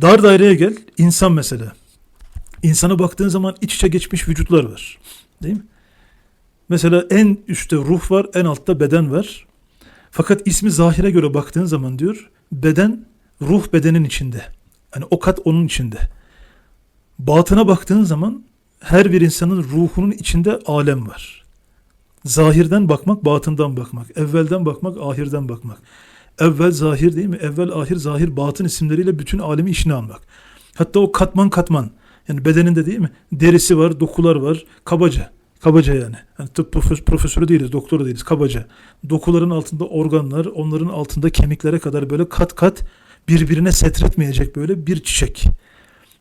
Dar daireye gel. insan mesela. İnsana baktığın zaman iç içe geçmiş vücutlar var. Değil mi? Mesela en üstte ruh var, en altta beden var. Fakat ismi zahire göre baktığın zaman diyor, beden ruh bedenin içinde. Yani o kat onun içinde. Batına baktığın zaman her bir insanın ruhunun içinde alem var. Zahirden bakmak, batından bakmak. Evvelden bakmak, ahirden bakmak. Evvel zahir değil mi? Evvel ahir, zahir, batın isimleriyle bütün alemi içine almak. Hatta o katman katman. Yani bedeninde değil mi? Derisi var, dokular var. Kabaca. Kabaca yani. yani tıp profes- profesörü değiliz, doktoru değiliz. Kabaca. Dokuların altında organlar, onların altında kemiklere kadar böyle kat kat birbirine setretmeyecek böyle bir çiçek.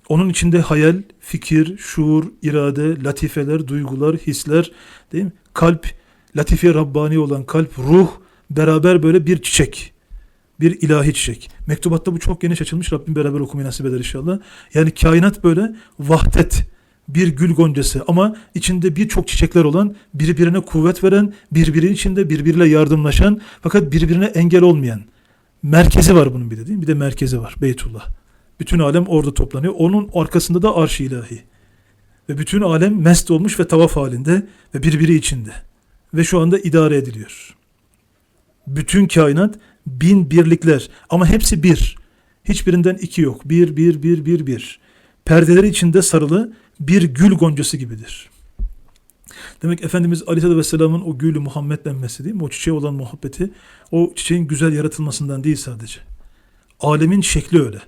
Onun içinde hayal, fikir, şuur, irade, latifeler, duygular, hisler, değil mi? Kalp, latife Rabbani olan kalp, ruh beraber böyle bir çiçek. Bir ilahi çiçek. Mektubatta bu çok geniş açılmış. Rabbim beraber okumayı nasip eder inşallah. Yani kainat böyle vahdet, bir gül goncası ama içinde birçok çiçekler olan, birbirine kuvvet veren, birbiri içinde birbiriyle yardımlaşan fakat birbirine engel olmayan. Merkezi var bunun bir de değil mi? Bir de merkezi var. Beytullah. Bütün alem orada toplanıyor. Onun arkasında da arş-ı ilahi. Ve bütün alem mest olmuş ve tavaf halinde ve birbiri içinde. Ve şu anda idare ediliyor. Bütün kainat bin birlikler ama hepsi bir. Hiçbirinden iki yok. Bir, bir, bir, bir, bir. Perdeleri içinde sarılı bir gül goncası gibidir. Demek Efendimiz Aleyhisselatü Vesselam'ın o gülü Muhammed denmesi değil mi? O çiçeğe olan muhabbeti o çiçeğin güzel yaratılmasından değil sadece. Alemin şekli öyle.